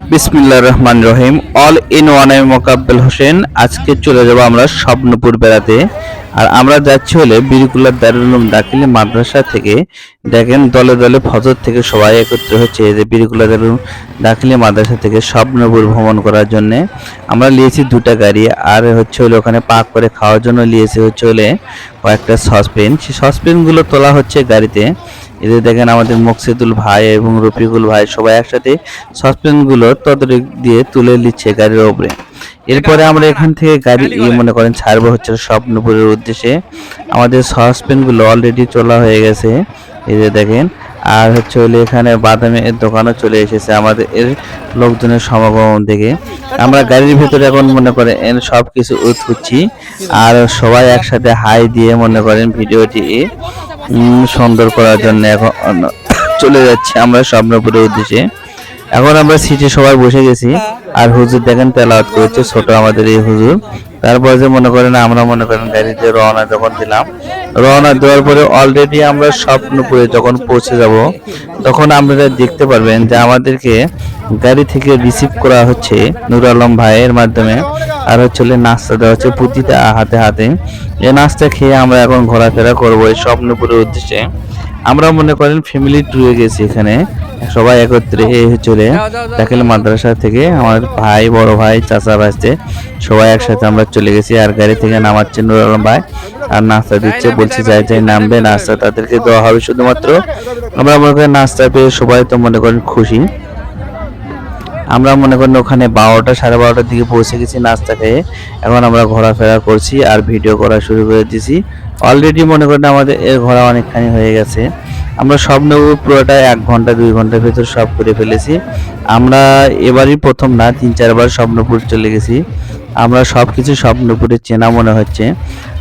বিসমিল্লাহ রহমান রহিম। অল ইন ওয়ান আমি মোকাব্বেল হোসেন। আজকে চলে যাব আমরা স্বপ্নপুর বেড়াতে। আর আমরা যাচ্ছি হলে বীরকুল্লার দারুল উলুম দাখিলি মাদ্রাসা থেকে। দেখেন দলে দলে ফজর থেকে সবাই একত্র হচ্ছে যে বীরকুল্লা দারুল উলুম দাখিলি মাদ্রাসা থেকে স্বপ্নপুর ভ্রমণ করার জন্য। আমরা নিয়েছি দুটা গাড়ি, আর হচ্ছে হলে ওখানে পাক করে খাওয়ার জন্য নিয়েছি হচ্ছে হলে কয়েকটা সসপেন সেই সসপেনগুলো তোলা হচ্ছে গাড়িতে। এদের দেখেন আমাদের মকসিদুল ভাই এবং রফিকুল ভাই সবাই একসাথে সসপেনগুলো তদারক দিয়ে তুলে নিচ্ছে গাড়ির ওপরে। এরপরে আমরা এখান থেকে গাড়ি মনে করেন ছাড়বো হচ্ছে স্বপ্নপুরের উদ্দেশ্যে। আমাদের সসপেনগুলো অলরেডি চলা হয়ে গেছে এই যে দেখেন। আর হচ্ছে হলে এখানে বাদামের দোকানও চলে এসেছে আমাদের এর লোকজনের সমাগম দেখে। আমরা গাড়ির ভিতরে এখন মনে করেন সব কিছু উঠছি আর সবাই একসাথে হাই দিয়ে মনে করেন ভিডিওটি সুন্দর করার জন্য এখন চলে যাচ্ছি আমরা স্বপ্নপুরের উদ্দেশ্যে। এখন আমরা সিটে সবাই বসে গেছি। আর হুজুর দেখেন তেলাওয়াত করেছে ছোট আমাদের এই হুজুর। তারপর যে মনে করেন আমরা মনে করেন গাড়িতে রওনা যখন দিলাম রওনা দেওয়ার পরে অলরেডি আমরা স্বপ্নপুরে যখন পৌঁছে যাব তখন আপনারা দেখতে পারবেন যে আমাদেরকে গাড়ি থেকে রিসিভ করা হচ্ছে নুর আলম ভাইয়ের মাধ্যমে। আর হচ্ছে নাস্তা দেওয়া হচ্ছে প্রতিটা হাতে হাতে। এই নাস্তা খেয়ে আমরা এখন ঘোরাফেরা করব এই স্বপ্নপুরের উদ্দেশ্যে। আমরা মনে করেন ফ্যামিলি ট্যুরে গেছি এখানে। সবাই একত্রে চলে দাখিল মাদ্রাসা থেকে আমার ভাই বড় ভাই চাচা ভাইতে সবাই একসাথে আমরা চলে গেছি আর গাড়ি থেকে নামাচ্ছে নুর আলম ভাই। আর নাস্তা দিচ্ছে বলছে যাই যাই নামবে নাস্তা তাদেরকে দেওয়া হবে শুধুমাত্র। আমরা মনে করেন নাস্তা পেয়ে সবাই তো মনে করেন খুশি। আমরা মনে করেন ওখানে বারোটা সাড়ে বারোটার দিকে পৌঁছে গেছি নাস্তা খেয়ে। এখন আমরা ঘোরাফেরা করছি আর ভিডিও করা শুরু করে দিয়েছি অলরেডি মনে করেন আমাদের এর ঘোরা অনেকখানি হয়ে গেছে। আমরা সব নেব পুরোটা এক ঘণ্টা দুই ঘণ্টার ভেতর সব করে ফেলেছি আমরা এবারই প্রথম না তিন চারবার স্বপ্নপুর চলে গেছি আমরা সব কিছু স্বপ্নপুরে চেনা মনে হচ্ছে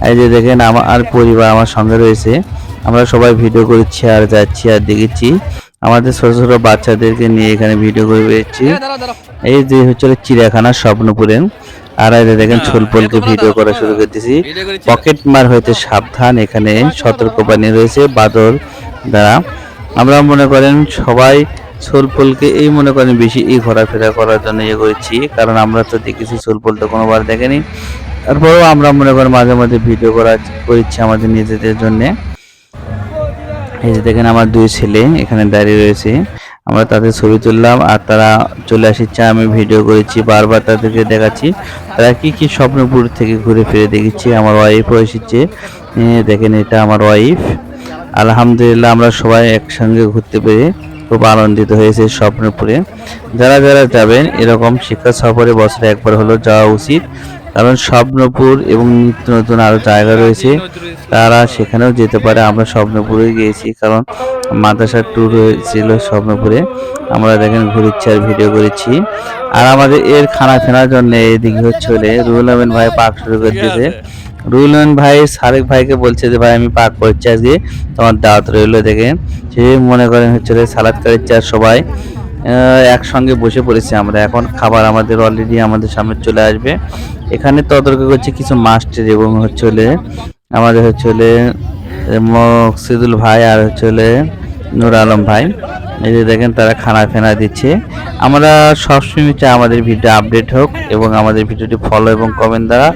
এই যে দেখেন আমার পরিবার আমার সঙ্গে রয়েছে আমরা সবাই ভিডিও করছি আর যাচ্ছি আর দেখেছি আমাদের ছোট ছোট বাচ্চাদেরকে নিয়ে এখানে ভিডিও করে বেড়েছি এই যে হচ্ছে চিড়িয়াখানা স্বপ্নপুরে আর এই যে দেখেন ছোলপলকে ভিডিও করা শুরু করে দিয়েছি পকেট মার হইতে সাবধান এখানে সতর্কবাণী রয়েছে বাদর দ্বারা আমরা মনে করেন সবাই সোলপলকে এই মনে করেন বেশি এই ঘোরাফেরা করার জন্য ইয়ে করেছি, কারণ আমরা তো দেখেছি সোলপল তো কোনোবার দেখেনি। তারপরেও আমরা মনে করেন মাঝে মাঝে ভিডিও করা করেছি আমাদের নিজেদের জন্যে। এই যে দেখেন আমার দুই ছেলে এখানে দাঁড়িয়ে রয়েছে। আমরা তাদের ছবি তুললাম আর তারা চলে আসছে, আমি ভিডিও করেছি, বারবার তাদেরকে দেখাচ্ছি। তারা কি কি স্বপ্নপুর থেকে ঘুরে ফিরে দেখেছি, আমার ওয়াইফও এসেছে। দেখেন এটা আমার ওয়াইফ আলহামদুলিল্লাহ আমরা সবাই একসঙ্গে ঘুরতে পেরে খুব আনন্দিত হয়েছে স্বপ্নপুরে। যারা যারা যাবেন এরকম শিক্ষা সফরে বছরে একবার হলেও যাওয়া উচিত। কারণ স্বপ্নপুর এবং নিত্য নতুন আরও জায়গা রয়েছে তারা সেখানেও যেতে পারে। আমরা স্বপ্নপুরে গিয়েছি কারণ মাদ্রাসার ট্যুর হয়েছিল স্বপ্নপুরে। আমরা দেখেন ঘুরেছি আর ভিডিও করেছি। আর আমাদের এর খানা ফেনার জন্য এদিকে হচ্ছে হলে রুহুল আমিন ভাই পাক শুরু করে দিয়েছে। রুহুল আমিন ভাই সারেক ভাইকে বলছে যে, ভাই, আমি পাক করছি আজকে। তোমার দাওয়াত রইল দেখে। সে মনে করেন হচ্ছে সালাদ খাচ্ছি আর সবাই একসঙ্গে বসে পড়েছি আমরা। এখন খাবার আমাদের অলরেডি আমাদের সামনে চলে আসবে। এখানে তদারকি করছে কিছু মাস্টার এবং হচ্ছে আমাদের হচ্ছে মকসিদুল ভাই আর হচ্ছে নূর আলম ভাই। এই যে দেখেন তারা খানা ফেনা দিচ্ছে। আমরা সবসময় চাই আমাদের ভিডিও আপডেট হোক এবং আমাদের ভিডিওটি ফলো এবং কমেন্ট দ্বারা